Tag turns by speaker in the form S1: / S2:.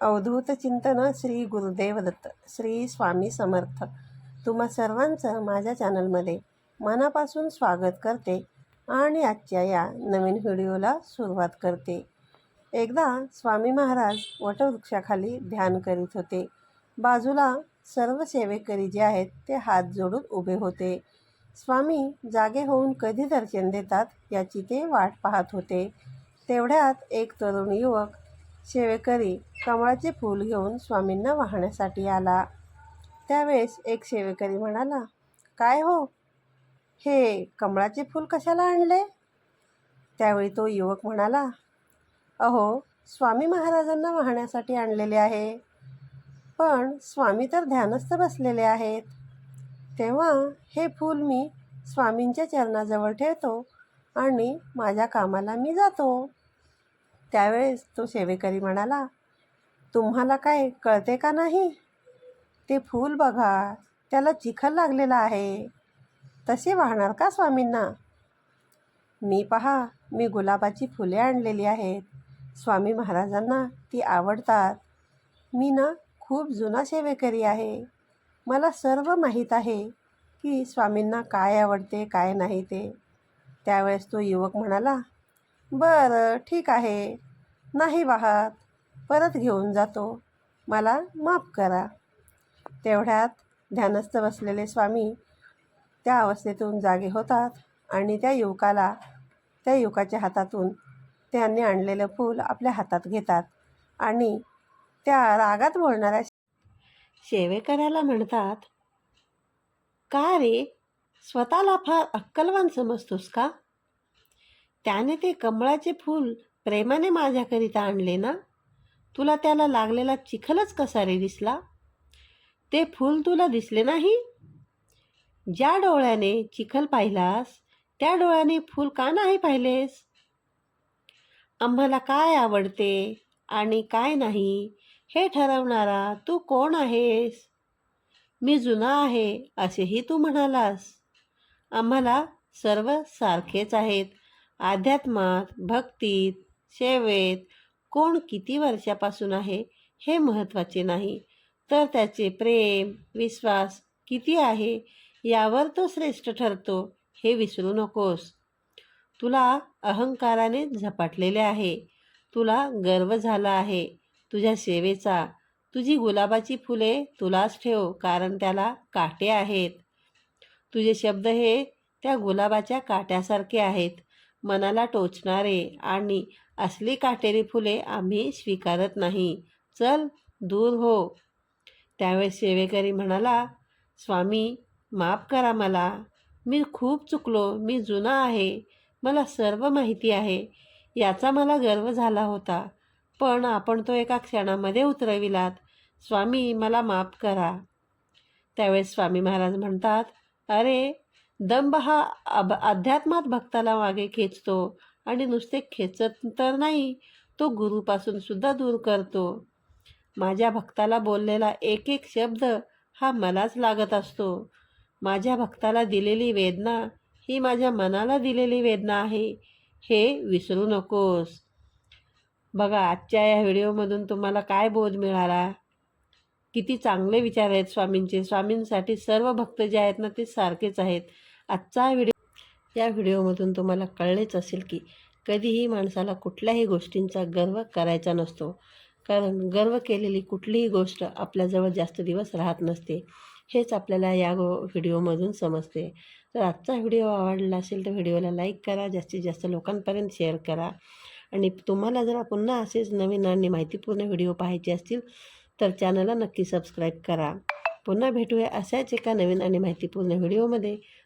S1: अवधूत चिंतन श्री गुरुदेव दत्त श्री स्वामी समर्थ. तुम्हा सर्वांचं माझ्या चॅनलमध्ये मनापासून स्वागत करते आणि आजच्या या नवीन व्हिडिओला सुरुवात करते. एकदा स्वामी महाराज वटवृक्षाखाली ध्यान करीत होते. बाजूला सर्व सेवेकरी जे आहेत ते हात जोडून उभे होते. स्वामी जागे होऊन कधी दर्शन देतात याची ते वाट पाहत होते. तेवढ्यात एक तरुण युवक सेवेकरी कमळाचे फूल घेऊन स्वामींना वाहण्यासाठी आला. त्यावेळेस एक सेवेकरी म्हणाला काय हो? हे कमळाचे फूल कशाला आणले? त्यावेळी तो युवक म्हणाला अहो स्वामी महाराजांना वाहण्यासाठी आणलेले आहे. पण स्वामी तर ध्यानस्थ बसलेले आहेत. तेव्हा हे फूल मी स्वामींच्या चरणाजवळ ठेवतो आणि माझ्या कामाला मी जातो. त्यावेळेस तो सेवेकरी म्हणाला तुम्हाला काय कळते का नाही? ते फूल बघा त्याला चिखल लागलेला आहे. तसे वाहणार का स्वामींना? मी पहा मी गुलाबाची फुले आणलेली आहेत. स्वामी महाराजांना ती आवडतात. मी ना खूप जुना सेवेकरी आहे. मला सर्व माहीत आहे की स्वामींना काय आवडते काय नाही ते. त्यावेळेस तो युवक म्हणाला बरं ठीक आहे. नाही वाहत. परत घेऊन जातो. मला माफ करा. तेवढ्यात ध्यानस्थ बसलेले स्वामी त्या अवस्थेतून जागे होतात आणि त्या युवकाला त्या युवकाच्या हातातून त्यांनी आणलेलं फूल आपल्या हातात घेतात आणि त्या रागात बोलणाऱ्या सेवेकऱ्याला म्हणतात का रे? स्वतःला फार अक्कलवान समजतोस का? त्याने ते कमळाचे फूल प्रेमाने माझ्याकरिता आणले ना? तुला त्याला लागलेला चिखलच कसा रे दिसला? ते फूल तुला दिसले नाही? ज्या डोळ्याने चिखल पाहिलास त्या डोळ्याने फूल का नाही पाहिलेस? आम्हाला काय आवडते आणि काय नाही हे ठरवणारा तू कोण आहेस? मी जुना आहे असेही तू म्हणालास. आम्हाला सर्व सारखेच आहेत. अध्यात्मात भक्तीत सेवेत कोण किती वर्षापासून आहे हे महत्त्वाचे नाही. तर त्याचे प्रेम विश्वास किती आहे यावर तो श्रेष्ठ ठरतो हे विसरू नकोस. तुला अहंकाराने झपाटलेले आहे. तुला गर्व झाला आहे तुझ्या सेवेचा. तुझी गुलाबाची फुले तुलाच ठेव कारण त्याला काटे आहेत. तुझे शब्द हे त्या गुलाबाच्या काट्यासारखे आहेत. मनाला टोचणारे आणि असली काटेरी फुले आम्ही स्वीकारत नाही. चल दूर हो. त्यावेळेस सेवेकरी म्हणाला स्वामी माफ करा मला. मी खूप चुकलो. मी जुना आहे. मला सर्व माहिती आहे. याचा मला गर्व झाला होता. पण आपण तो एका क्षणामध्ये उतरविलात. स्वामी मला माफ करा. त्यावेळेस स्वामी महाराज म्हणतात अरे दंभ हा अब अध्यात्मात भक्ताला मागे खेचतो आणि नुसते खेचत तर नाही तो गुरुपासून सुद्धा दूर करतो. माझ्या भक्ताला बोललेला एक एक शब्द हा मलाच लागत असतो. माझ्या भक्ताला दिलेली वेदना ही माझ्या मनाला दिलेली वेदना आहे. हे विसरू नकोस. बघा आजच्या या व्हिडिओमधून तुम्हाला काय बोध मिळाला? किती चांगले विचार आहेत स्वामींचे. स्वामींसाठी सर्व भक्त जे आहेत ना ते सारखेच आहेत. आजचा व्हिडिओ या व्हिडिओमधून तुम्हाला कळलेच असेल की कधीही माणसाला कुठल्याही गोष्टींचा गर्व करायचा नसतो. कारण गर्व केलेली कुठलीही गोष्ट आपल्याजवळ जास्त दिवस राहत नसते. हेच आपल्याला या गो व्हिडिओमधून समजते. तर आजचा व्हिडिओ आवडला असेल तर व्हिडिओला लाईक करा जास्तीत जास्त लोकांपर्यंत शेअर करा. आणि तुम्हाला जर पुन्हा असेच नवीन आणि माहितीपूर्ण व्हिडिओ पाहायचे असतील तर चॅनलला नक्की सबस्क्राईब करा. पुन्हा भेटूया अशाच एका नवीन आणि माहितीपूर्ण व्हिडिओमध्ये.